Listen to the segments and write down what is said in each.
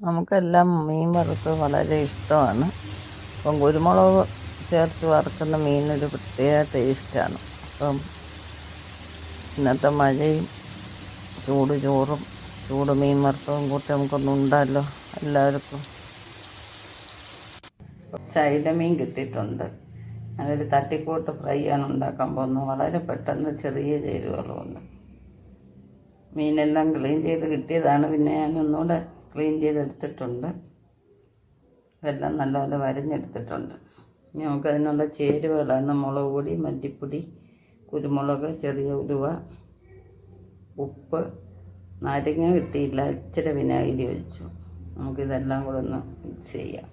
നമുക്കെല്ലാം മീൻ വറുത്ത് വളരെ ഇഷ്ടമാണ്. അപ്പം കുരുമുളക് ചേർത്ത് വറുക്കുന്ന മീനൊരു പ്രത്യേക ടേസ്റ്റാണ്. അപ്പം ഇന്നത്തെ മഴയും ചൂട് ചോറും ചൂട് മീൻ വറുത്തതും കൂട്ടി നമുക്കൊന്നും ഉണ്ടല്ലോ എല്ലാവർക്കും. ചൈല മീൻ കിട്ടിയിട്ടുണ്ട്. അതൊരു തട്ടിക്കൂട്ട് ഫ്രൈ ആണ് ഉണ്ടാക്കാൻ പോകുന്നത്. വളരെ പെട്ടെന്ന് ചെറിയ ചേരുവകളുണ്ട് മീനെല്ലാം ക്ലീൻ ചെയ്ത് കിട്ടിയതാണ്. പിന്നെ ഞാൻ ഒന്നുകൂടെ ക്ലീൻ ചെയ്തെടുത്തിട്ടുണ്ട്. ഇതെല്ലാം നല്ലപോലെ വരഞ്ഞെടുത്തിട്ടുണ്ട്. ഇനി നമുക്കതിനുള്ള ചേരുവകളാണ്. മുളക് പൊടി മല്ലിപ്പൊടി കുരുമുളക് ചെറിയ ഉലുവ ഉപ്പ്. നാരങ്ങ കിട്ടിയില്ല. ഇച്ചിരി വിനാഗിരി ഒഴിച്ചു. നമുക്കിതെല്ലാം കൂടെ ഒന്ന് മിക്സ് ചെയ്യാം.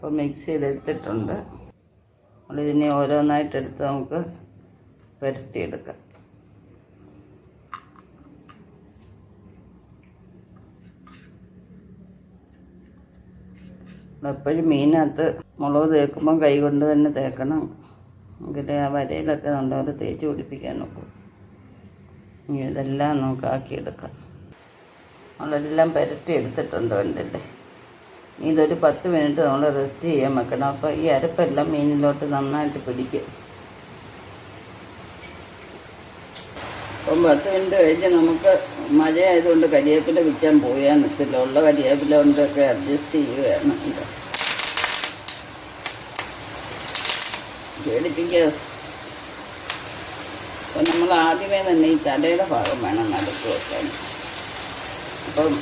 ഇപ്പോൾ മിക്സ് ചെയ്തെടുത്തിട്ടുണ്ട്. നമ്മളിതിനെ ഓരോന്നായിട്ട് എടുത്ത് നമുക്ക് പുരട്ടിയെടുക്കാം എപ്പോഴും മീനകത്ത് മുളക് തേക്കുമ്പം കൈ കൊണ്ട് തന്നെ തേക്കണം. എങ്കിലേ ആ വരയിലൊക്കെ നല്ലപോലെ തേച്ച് പിടിപ്പിക്കാൻ നോക്കും. ഇനി ഇതെല്ലാം നമുക്ക് ആക്കിയെടുക്കാം. നമ്മളെല്ലാം പുരട്ടി എടുത്തിട്ടുണ്ട് കണ്ടില്ലേ? ഇതൊരു പത്ത് മിനിറ്റ് നമ്മൾ റെസ്റ്റ് ചെയ്യാൻ വെക്കണം. അപ്പോൾ ഈ അരപ്പെല്ലാം മീനിലോട്ട് നന്നായിട്ട് പിടിക്കും. അപ്പം പത്ത് മിനിറ്റ് കഴിഞ്ഞ് നമുക്ക് മഴയായതുകൊണ്ട് കരിയേപ്പില വിൽക്കാൻ പോയാൽ നിൽക്കില്ല ഉള്ള കരിയേപ്പില കൊണ്ടൊക്കെ അഡ്ജസ്റ്റ് ചെയ്യുകയാണ്. അപ്പൊ നമ്മൾ ആദ്യമേ തന്നെ ഈ തലയുടെ ഭാഗം വേണം നടുക്ക് വെക്കാൻ. അപ്പം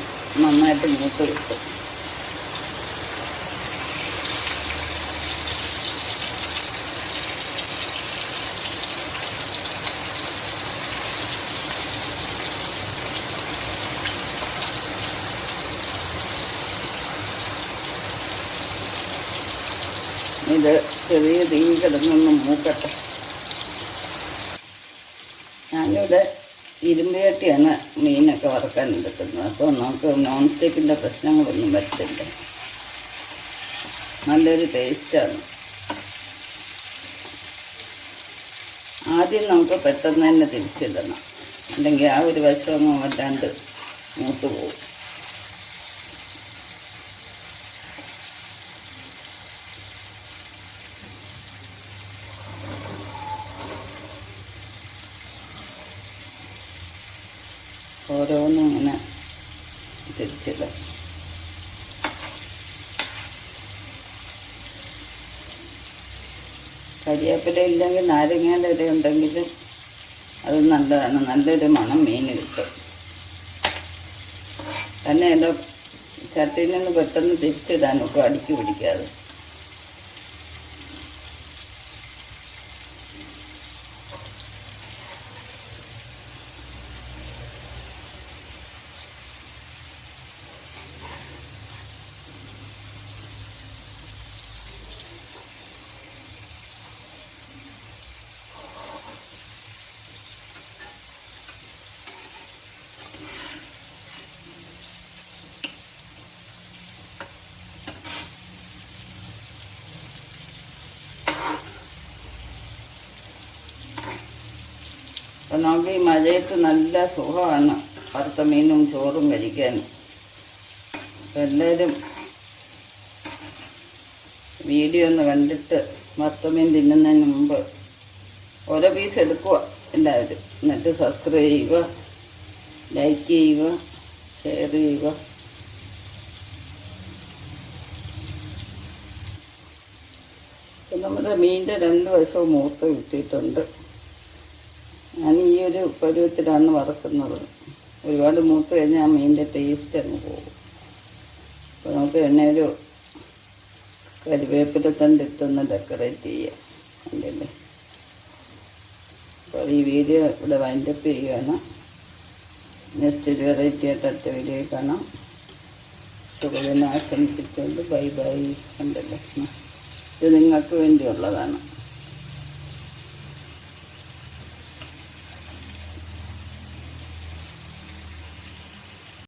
നന്നായിട്ട് മൂത്ത് കിട്ടും. ഇത് ചെറിയ തീ കിടന്നൊന്ന് മൂക്കട്ടെ. ഞാനിവിടെ ഇരുമ്പുചട്ടിയാണ് മീനൊക്കെ വറുക്കാൻ എടുക്കുന്നത്. അപ്പോൾ നമുക്ക് നോൺ സ്റ്റിക്കിന്റെ പ്രശ്നങ്ങളൊന്നും വരത്തില്ല. നല്ലൊരു ടേസ്റ്റാണ് ആദ്യം നമുക്ക് പെട്ടെന്ന് തന്നെ തിരിച്ചിടണം. അല്ലെങ്കിൽ ആ ഒരു വശമൊന്നും വല്ലാണ്ട് മൂത്ത് പോകും. ഓരോന്നും ഇങ്ങനെ തിരിച്ചിടും. കരിയാപ്പില ഇല്ലെങ്കിൽ നാരങ്ങയുടെ ഇല ഉണ്ടെങ്കിൽ അത് നല്ലതാണ്. നല്ലൊരു മണം മീൻ കിട്ടും. തന്നെ എന്റെ ചട്ടിയിൽ നിന്ന് പെട്ടെന്ന് തിരിച്ചിടാനൊക്കെ അടിക്ക് പിടിക്കാതെ. അപ്പം നമുക്ക് ഈ മഴയത്ത് നല്ല സുഖമാണ്. വറുത്ത മീനും ചോറും കഴിക്കാൻ. അപ്പം എല്ലാവരും വീഡിയോ ഒന്ന് കണ്ടിട്ട് വറുത്ത തിന്നുന്നതിന് മുമ്പ് ഓരോ പീസ് എടുക്കുക എല്ലാവരും. എന്നിട്ട് സബ്സ്ക്രൈബ് ചെയ്യുക ലൈക്ക് ചെയ്യുക ഷെയർ ചെയ്യുക. നമ്മുടെ മീനിന്റെ രണ്ട് വശവും മൂത്ത് കിട്ടിയിട്ടുണ്ട്. ഞാൻ ഈ ഒരു പരുവത്തിലാണ് വറക്കുന്നത്. ഒരുപാട് മൂത്ത് കഴിഞ്ഞാൽ ആ മീനിന്റെ ടേസ്റ്റ് അങ്ങ് പോകും. അപ്പോൾ നമുക്ക് എണ്ണയൊരു കരിവേപ്പില തണ്ട് ഇട്ടൊന്ന് ഡെക്കറേറ്റ് ചെയ്യാം. അല്ലേ അപ്പോൾ ഈ വീഡിയോ ഇവിടെ വൈൻഡപ്പ് ചെയ്യുകയാണ് നെക്സ്റ്റ് ഒരു വെറൈറ്റി ആയിട്ട് അടുത്ത വീഡിയോ കാണാം. സുഖദിനം ആശംസിച്ചുകൊണ്ട് ബൈ ബൈ ഉണ്ടല്ലേ ഇത് നിങ്ങൾക്ക് വേണ്ടിയുള്ളതാണ്.